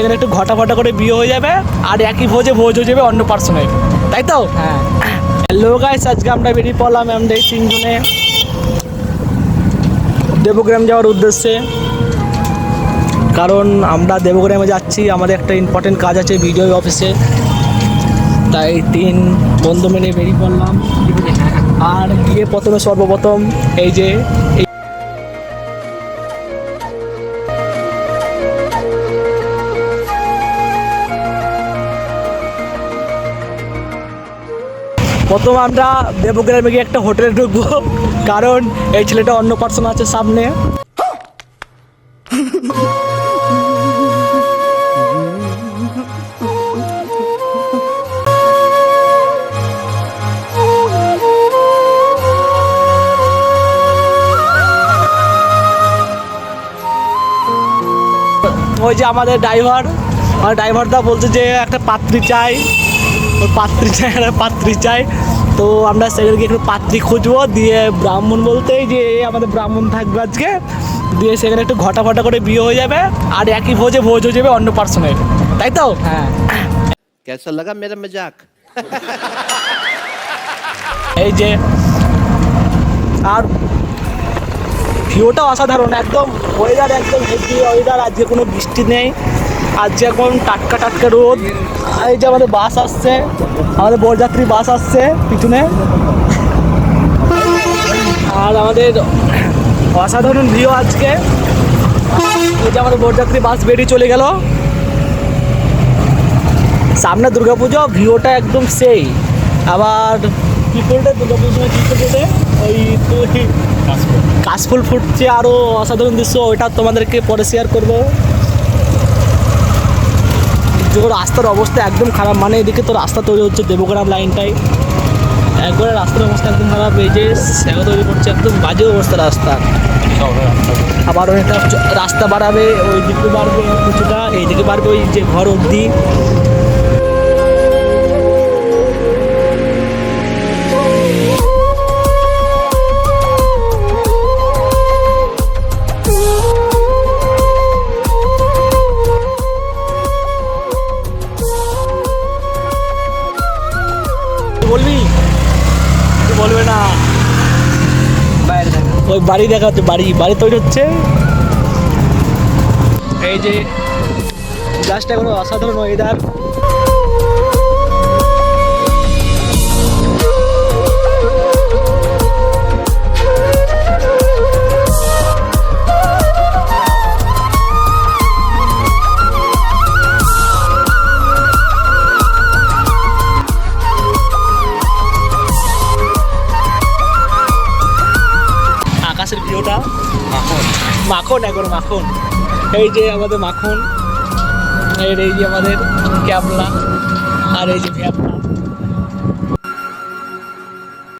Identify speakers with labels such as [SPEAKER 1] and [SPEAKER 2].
[SPEAKER 1] এখানে একটু ঘটা ফটা করে বিয়ে হয়ে যাবে আর একই ভোজে ভোজ হয়ে যাবে অন্য পার্সনের তাই তো?
[SPEAKER 2] হ্যাঁ।
[SPEAKER 1] হ্যালো গাইস আজকে আমরা বেরিয়ে পড়লাম আমরা এই তিনজনে। দেবগ্রাম যাওয়ার উদ্দেশ্যে। কারণ আমরা দেবগ্রামে যাচ্ছি আমাদের একটা ইম্পর্টেন্ট কাজ আছে বিডিও অফিসে তাই তিন বন্ধু মিলে বেরিয়ে পড়লাম। আর গিয়ে প্রথমে সর্বপ্রথম এই যে প্রথম আমরা দেবগ্রামে গিয়ে একটা হোটেলে ঢুকবো, কারণ এই ছেলেটা অন্য পার্সন আছে সামনে। ওই যে আমাদের ড্রাইভার আর ড্রাইভারদা বলছে যে একটা পাত্রী চাই। ওর পাত্রী চায় আর পাত্রী চায়। তো আমরা সেখানে একটু পাত্রী খুঁজবো দিয়ে ব্রাহ্মণ বলতেই যে আমাদের ব্রাহ্মণ থাকবে আজকে। দিয়ে সেখানে একটু ঘটা ঘটা করে বিয়ে হয়ে যাবে আর একই ভোজে ভোজ হয়ে যাবে অন্য পার্সনের তাই তো?
[SPEAKER 2] হ্যাঁ।
[SPEAKER 3] লাগা
[SPEAKER 1] এই যে আর ভিউটা অসাধারণ একদম ওয়েদার একদম হেভি ওয়েদার আজকে কোনো বৃষ্টি নেই। আজকে এখন টাটকা টাটকা রোদ। এই যে আমাদের বাস আসছে, আমাদের বরযাত্রী বাস আসছে পিছনে। আর আমাদের অসাধারণ ভিউ আজকে। এই যে আমাদের বরযাত্রী বাস বেরিয়ে চলে গেল। সামনে দুর্গাপুজো ভিউটা একদম সেই। আবার কী ফুলটা দুর্গাপুজোর কী ফোটে ওই কাশফুল। ফুটছে আরও অসাধারণ দৃশ্য, ওইটা তোমাদেরকে পরে শেয়ার করব। যে রাস্তার অবস্থা একদম খারাপ। মানে এদিকে তো রাস্তা তৈরি হচ্ছে, দেবগ্রাম লাইনটাই। একবারে রাস্তার অবস্থা একদম খারাপ, এই যে সেগা তৈরি করছে, একদম বাজে অবস্থা রাস্তা। আবার অনেকটা রাস্তা বাড়াবে, ওই দিকে বাড়বে কিছুটা, এইদিকে বাড়বে ওই যে ঘর অবধি। বলবি? বলবে না। ওই বাড়ি দেখা হচ্ছে বাড়ি বাড়ি তৈরি হচ্ছে। এই যে গাছটা কোনো অসাধারণ ওয়েদার আকাশের ভিউটা মাখন। এখন মাখন। এই যে আমাদের মাখন, এর এই যে আমাদের ক্যাবলা, আর এই যে ভ্যাবলা